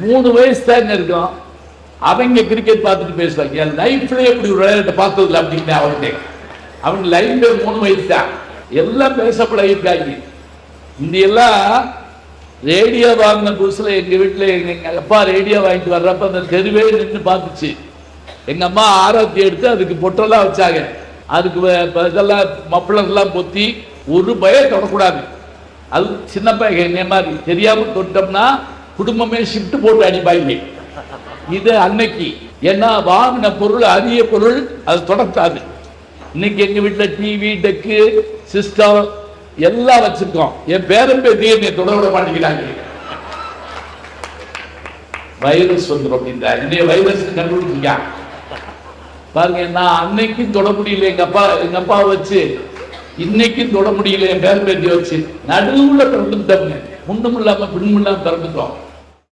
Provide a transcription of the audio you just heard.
மூணு வயசு தான் இருக்கும் அவங்க கிரிக்கெட் பார்த்துட்டு பேசுவாங்க என் லைஃப்ல இப்படி ஒரு விளையாட்டை பார்த்ததில்ல அப்படின்னு அவன்கிட்ட. அவங்க லைஃப்ல மூணு வயசு தான். எல்லாம் பேசப்பட இருக்காங்க இந்த எல்லாம் ரேடியோ வாங்கின புதுசில் எங்கள் வீட்டில் எங்கள் அப்பா ரேடியோ வாங்கிட்டு வர்றப்ப அந்த தெருவே நின்று பார்த்துச்சு. எங்கள் அம்மா ஆரோக்கியம் எடுத்து அதுக்கு பொட்டெல்லாம் வச்சாங்க. அதுக்கு இதெல்லாம் மப்பளம் பொத்தி ஒரு பயம் தொடக்கூடாது. அது சின்ன பையன் என்ன மாதிரி தெரியாமல் தொட்டோம்னா குடும்பமே ஷிஃப்ட் போட்டு அடிப்பாங்க இது அன்னைக்கு. ஏன்னா வாங்கின பொருள் அரிய பொருள் அது தொடர்த்தாது. இன்னைக்கு எங்க வீட்டுல டிவி டெக்கு சிஸ்டம் எல்லாம் வச்சிருக்கோம். என் பேரன் பேத்தி என்னை தொட விட மாட்டேங்கிறாங்க. வைரஸ் வந்துடும் அப்படின்ற. இன்னைய வைரஸ் கண்டுபிடிச்சிங்க பாருங்க நான் அன்னைக்கும் தொட முடியல. எங்க அப்பா எங்க அப்பாவை வச்சு இன்னைக்கும் தொட முடியல. என் பேரன் பேத்தியை வச்சு. நடுவுல பிறந்துட்டோம்ங்க முன்னும் இல்லாம பின்னும் இல்லாம பிறந்துட்டோம்.